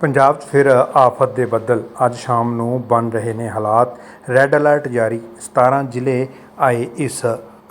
ਪੰਜਾਬ 'ਚ ਫਿਰ ਆਫਤ ਦੇ ਬੱਦਲ ਅੱਜ ਸ਼ਾਮ ਨੂੰ ਬਣ ਰਹੇ ਨੇ ਹਾਲਾਤ। ਰੈੱਡ ਅਲਰਟ ਜਾਰੀ। 17 ਜ਼ਿਲ੍ਹੇ ਆਏ ਇਸ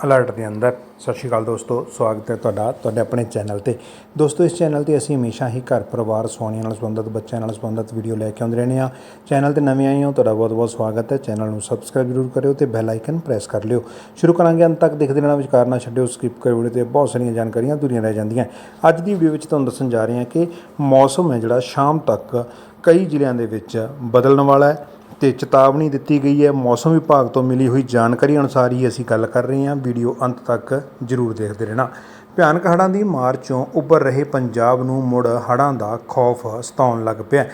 ਅਲਰਟ ਦੇ ਅੰਦਰ। ਸਤਿ ਸ਼੍ਰੀ ਅਕਾਲ ਦੋਸਤੋ, ਸਵਾਗਤ ਹੈ ਤੁਹਾਡਾ, ਤੁਹਾਡੇ ਆਪਣੇ ਚੈਨਲ ਤੇ। ਦੋਸਤੋ, ਇਸ ਚੈਨਲ ਤੇ ਅਸੀਂ ਹਮੇਸ਼ਾ ਹੀ ਘਰ ਪਰਿਵਾਰ, ਸੋਹਣੀਆਂ ਨਾਲ ਸੰਬੰਧਿਤ, ਬੱਚਿਆਂ ਨਾਲ ਸੰਬੰਧਿਤ ਵੀਡੀਓ ਲੈ ਕੇ ਆਉਂਦੇ ਰਹਿੰਦੇ ਹਾਂ। ਚੈਨਲ ਤੇ ਨਵੇਂ ਆਏ ਹੋ, ਤੁਹਾਡਾ ਬਹੁਤ ਬਹੁਤ ਸਵਾਗਤ ਹੈ। ਚੈਨਲ ਨੂੰ ਸਬਸਕ੍ਰਾਈਬ ਜ਼ਰੂਰ ਕਰਿਓ ਤੇ ਬੈਲ ਆਈਕਨ ਪ੍ਰੈਸ ਕਰ ਲਿਓ। ਸ਼ੁਰੂ ਕਰਾਂਗੇ ਅੰਤ ਤੱਕ ਦੇਖਦੇ ਰਹਿਣਾ ਵਿਚਾਰ ਨਾ ਛੱਡਿਓ ਸਕਿਪ ਕਰਿਓ ਵੀਡੀਓ ਤੇ ਬਹੁਤ ਸਾਰੀਆਂ ਜਾਣਕਾਰੀਆਂ ਦੂਰੀਆਂ ਰਹਿ ਜਾਂਦੀਆਂ। ਅੱਜ ਦੀ ਵੀਡੀਓ ਵਿੱਚ ਤੁਹਾਨੂੰ ਦੱਸਣ ਜਾ ਰਹੇ ਹਾਂ ਕਿ ਮੌਸਮ ਹੈ ਜਿਹੜਾ, ਸ਼ਾਮ ਤੱਕ ਕਈ ਜ਼ਿਲ੍ਹਿਆਂ ਦੇ ਵਿੱਚ ਬਦਲਣ ਵਾਲਾ ਹੈ। ਤੇ ਚੇਤਾਵਨੀ ਦਿੱਤੀ ਗਈ ਹੈ। ਮੌਸਮ ਵਿਭਾਗ ਤੋਂ ਮਿਲੀ ਹੋਈ ਜਾਣਕਾਰੀ ਅਨੁਸਾਰ ਹੀ ਅਸੀਂ ਗੱਲ ਕਰ ਰਹੇ ਹਾਂ। ਵੀਡੀਓ ਅੰਤ ਤੱਕ ਜ਼ਰੂਰ ਦੇਖਦੇ ਰਹਿਣਾ। ਭਿਆਨਕ ਹੜ੍ਹਾਂ ਦੀ ਮਾਰ ਚੋਂ ਉੱਭਰ ਰਹੇ ਪੰਜਾਬ ਨੂੰ ਮੁੜ ਹੜ੍ਹਾਂ ਦਾ ਖੌਫ ਸਤਾਉਣ ਲੱਗ ਪਿਆ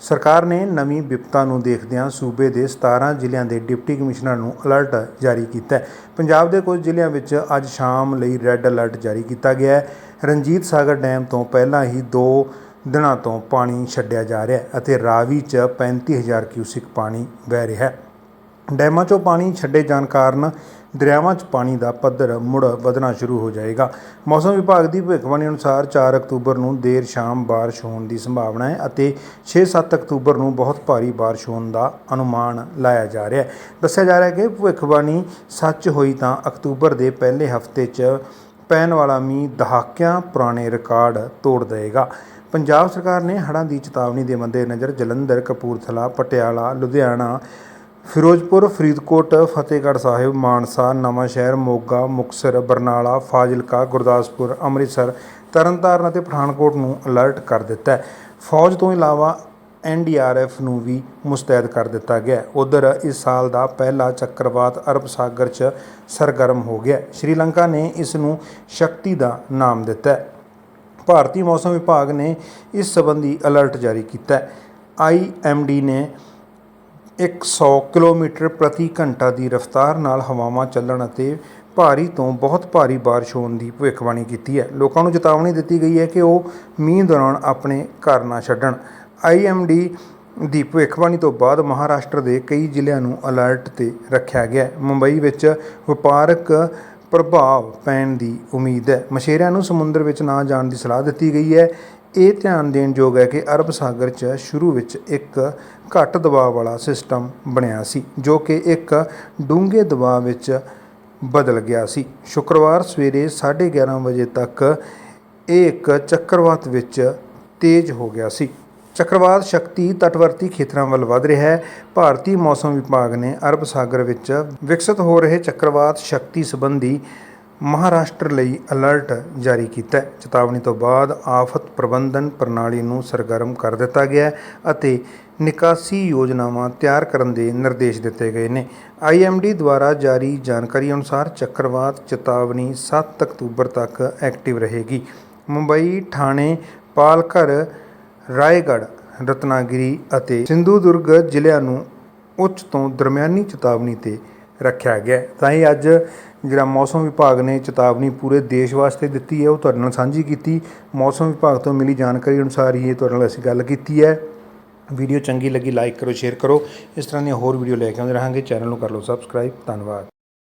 ਸਰਕਾਰ ਨੇ ਨਵੀਂ ਵਿਪਤਾ ਨੂੰ ਦੇਖਦਿਆਂ ਸੂਬੇ ਦੇ 17 ਜ਼ਿਲ੍ਹਿਆਂ ਦੇ ਡਿਪਟੀ ਕਮਿਸ਼ਨਰ ਨੂੰ ਅਲਰਟ ਜਾਰੀ ਕੀਤਾ ਹੈ। ਪੰਜਾਬ ਦੇ ਕੁਝ ਜ਼ਿਲ੍ਹਿਆਂ ਵਿੱਚ ਅੱਜ ਸ਼ਾਮ ਲਈ ਰੈੱਡ ਅਲਰਟ ਜਾਰੀ ਕੀਤਾ ਗਿਆ ਹੈ। ਰਣਜੀਤ ਸਾਗਰ ਡੈਮ ਤੋਂ ਪਹਿਲਾਂ ਹੀ ਦੋ ਦਿਨਾਂ ਤੋਂ ਪਾਣੀ ਛੱਡਿਆ ਜਾ ਰਿਹਾ ਅਤੇ ਰਾਵੀ 'ਚ ਪੈਂਤੀ ਹਜ਼ਾਰ ਕਿਊਸਿਕ ਪਾਣੀ ਵਹਿ ਰਿਹਾ ਹੈ। ਡੈਮਾਂ 'ਚੋਂ ਪਾਣੀ ਛੱਡੇ ਜਾਣ ਕਾਰਨ ਦਰਿਆਵਾਂ 'ਚ ਪਾਣੀ ਦਾ ਪੱਧਰ ਮੁੜ ਵਧਣਾ ਸ਼ੁਰੂ ਹੋ ਜਾਏਗਾ। ਮੌਸਮ ਵਿਭਾਗ ਦੀ ਭਵਿੱਖਬਾਣੀ ਅਨੁਸਾਰ 4 ਅਕਤੂਬਰ ਨੂੰ ਦੇਰ ਸ਼ਾਮ ਬਾਰਿਸ਼ ਹੋਣ ਦੀ ਸੰਭਾਵਨਾ ਹੈ ਅਤੇ 6-7 ਅਕਤੂਬਰ ਨੂੰ ਬਹੁਤ ਭਾਰੀ ਬਾਰਿਸ਼ ਹੋਣ ਦਾ ਅਨੁਮਾਨ ਲਾਇਆ ਜਾ ਰਿਹਾ ਹੈ। ਦੱਸਿਆ ਜਾ ਰਿਹਾ ਹੈ ਕਿ ਭਵਿੱਖਬਾਣੀ ਸੱਚ ਹੋਈ ਤਾਂ ਅਕਤੂਬਰ ਦੇ ਪਹਿਲੇ ਹਫ਼ਤੇ 'ਚ ਪੈਣ ਵਾਲਾ ਮੀਂਹ ਦਹਾਕਿਆਂ ਪੁਰਾਣੇ ਰਿਕਾਰਡ ਤੋੜ ਦੇਵੇਗਾ। ਪੰਜਾਬ ਸਰਕਾਰ ਨੇ ਹੜ੍ਹਾਂ ਦੀ ਚੇਤਾਵਨੀ ਦੇ ਮੱਦੇਨਜ਼ਰ ਜਲੰਧਰ, ਕਪੂਰਥਲਾ, ਪਟਿਆਲਾ, ਲੁਧਿਆਣਾ, ਫਿਰੋਜ਼ਪੁਰ, ਫਰੀਦਕੋਟ, ਫਤਿਹਗੜ੍ਹ ਸਾਹਿਬ, ਮਾਨਸਾ, ਨਵਾਂਸ਼ਹਿਰ, ਮੋਗਾ, ਮੁਕਤਸਰ, ਬਰਨਾਲਾ, ਫਾਜ਼ਿਲਕਾ, ਗੁਰਦਾਸਪੁਰ, ਅੰਮ੍ਰਿਤਸਰ, ਤਰਨਤਾਰਨ ਅਤੇ ਪਠਾਨਕੋਟ ਨੂੰ ਅਲਰਟ ਕਰ ਦਿੱਤਾ ਹੈ। ਫੌਜ ਤੋਂ ਇਲਾਵਾ ਐਨਡੀਆਰਐਫ ਨੂੰ ਵੀ ਮੁਸਤੈਦ ਕਰ ਦਿੱਤਾ ਗਿਆ ਉਧਰ ਇਸ ਸਾਲ ਦਾ ਪਹਿਲਾ ਚੱਕਰਵਾਤ ਅਰਬ ਸਾਗਰ 'ਚ ਸਰਗਰਮ ਹੋ ਗਿਆ ਸ਼੍ਰੀਲੰਕਾ ਨੇ ਇਸ ਨੂੰ ਸ਼ਕਤੀ ਦਾ ਨਾਮ ਦਿੱਤਾ ਭਾਰਤੀ ਮੌਸਮ ਵਿਭਾਗ ਨੇ ਇਸ ਸੰਬੰਧੀ ਅਲਰਟ ਜਾਰੀ ਕੀਤਾ ਹੈ। ਆਈਐਮਡੀ ਨੇ 100 ਕਿਲੋਮੀਟਰ ਪ੍ਰਤੀ ਘੰਟਾ ਦੀ ਰਫ਼ਤਾਰ ਨਾਲ ਹਵਾਵਾਂ ਚੱਲਣ ਅਤੇ ਭਾਰੀ ਤੋਂ ਬਹੁਤ ਭਾਰੀ ਬਾਰਿਸ਼ ਹੋਣ ਦੀ ਭਵਿੱਖਬਾਣੀ ਕੀਤੀ ਹੈ। ਲੋਕਾਂ ਨੂੰ ਚੇਤਾਵਨੀ ਦਿੱਤੀ ਗਈ ਹੈ ਕਿ ਉਹ ਮੀਂਹ ਦੌਰਾਨ ਆਪਣੇ ਘਰ ਨਾ ਛੱਡਣ। ਆਈਐਮਡੀ ਦੀ ਭਵਿੱਖਬਾਣੀ ਤੋਂ ਬਾਅਦ ਮਹਾਰਾਸ਼ਟਰ ਦੇ ਕਈ ਜ਼ਿਲ੍ਹਿਆਂ ਨੂੰ ਅਲਰਟ ਤੇ ਰੱਖਿਆ ਗਿਆ ਮੁੰਬਈ ਵਿੱਚ ਵਪਾਰਕ ਪ੍ਰਭਾਵ ਪੈਣ ਦੀ ਉਮੀਦ ਹੈ। ਮਛੇਰਿਆਂ ਨੂੰ ਸਮੁੰਦਰ ਵਿੱਚ ਨਾ ਜਾਣ ਦੀ ਸਲਾਹ ਦਿੱਤੀ ਗਈ ਹੈ। ਇਹ ਧਿਆਨ ਦੇਣ ਯੋਗ ਹੈ ਕਿ ਅਰਬ ਸਾਗਰ 'ਚ ਸ਼ੁਰੂ ਵਿੱਚ ਇੱਕ ਘੱਟ ਦਬਾਅ ਵਾਲਾ ਸਿਸਟਮ ਬਣਿਆ ਸੀ, ਜੋ ਕਿ ਇੱਕ ਡੂੰਘੇ ਦਬਾਅ ਵਿੱਚ ਬਦਲ ਗਿਆ ਸੀ। ਸ਼ੁੱਕਰਵਾਰ ਸਵੇਰੇ 11:30 ਵਜੇ ਤੱਕ ਇਹ ਇੱਕ ਚੱਕਰਵਾਤ ਵਿੱਚ ਤੇਜ਼ ਹੋ ਗਿਆ ਸੀ। ਚੱਕਰਵਾਤ ਸ਼ਕਤੀ ਤਟਵਰਤੀ ਖੇਤਰਾਂ ਵੱਲ ਵਧ ਰਿਹਾ ਹੈ। ਭਾਰਤੀ ਮੌਸਮ ਵਿਭਾਗ ਨੇ ਅਰਬ ਸਾਗਰ ਵਿੱਚ ਵਿਕਸਿਤ ਹੋ ਰਹੇ ਚੱਕਰਵਾਤ ਸ਼ਕਤੀ ਸੰਬੰਧੀ ਮਹਾਰਾਸ਼ਟਰ ਲਈ ਅਲਰਟ ਜਾਰੀ ਕੀਤਾ ਹੈ। ਚੇਤਾਵਨੀ ਤੋਂ ਬਾਅਦ ਆਫਤ ਪ੍ਰਬੰਧਨ ਪ੍ਰਣਾਲੀ ਨੂੰ ਸਰਗਰਮ ਕਰ ਦਿੱਤਾ ਗਿਆ ਅਤੇ ਨਿਕਾਸੀ ਯੋਜਨਾਵਾਂ ਤਿਆਰ ਕਰਨ ਦੇ ਨਿਰਦੇਸ਼ ਦਿੱਤੇ ਗਏ ਨੇ। ਆਈਐਮਡੀ ਦੁਆਰਾ ਜਾਰੀ ਜਾਣਕਾਰੀ ਅਨੁਸਾਰ ਚੱਕਰਵਾਤ ਚੇਤਾਵਨੀ 7 ਅਕਤੂਬਰ ਤੱਕ ਐਕਟਿਵ ਰਹੇਗੀ। ਮੁੰਬਈ ਥਾਣੇ ਪਾਲਘਰ ਰਾਏਗੜ੍ਹ, ਰਤਨਾਗਿਰੀ ਅਤੇ ਸਿੰਧੂਦੁਰਗ ਜ਼ਿਲ੍ਹਿਆਂ ਨੂੰ ਉੱਚ ਤੋਂ ਦਰਮਿਆਨੀ ਚੇਤਾਵਨੀ ਤੇ ਰੱਖਿਆ ਗਿਆ ਹੈ। ਤਾਂ ਹੀ ਅੱਜ ਜਿਹੜਾ ਮੌਸਮ ਵਿਭਾਗ ਨੇ ਚੇਤਾਵਨੀ ਪੂਰੇ ਦੇਸ਼ ਵਾਸਤੇ ਦਿੱਤੀ ਹੈ, ਉਹ ਤੁਹਾਡੇ ਨਾਲ ਸਾਂਝੀ ਕੀਤੀ। ਮੌਸਮ ਵਿਭਾਗ ਤੋਂ ਮਿਲੀ ਜਾਣਕਾਰੀ ਅਨੁਸਾਰ ਹੀ ਇਹ ਤੁਹਾਡੇ ਨਾਲ ਅਸੀਂ ਗੱਲ ਕੀਤੀ ਹੈ। ਵੀਡੀਓ ਚੰਗੀ ਲੱਗੀ, ਲਾਈਕ ਕਰੋ, ਸ਼ੇਅਰ ਕਰੋ। ਇਸ ਤਰ੍ਹਾਂ ਦੀਆਂ ਹੋਰ ਵੀਡੀਓ ਲੈ ਕੇ ਆਉਂਦੇ ਰਹਾਂਗੇ। ਚੈਨਲ ਨੂੰ ਕਰ ਲਓ ਸਬਸਕ੍ਰਾਈਬ। ਧੰਨਵਾਦ।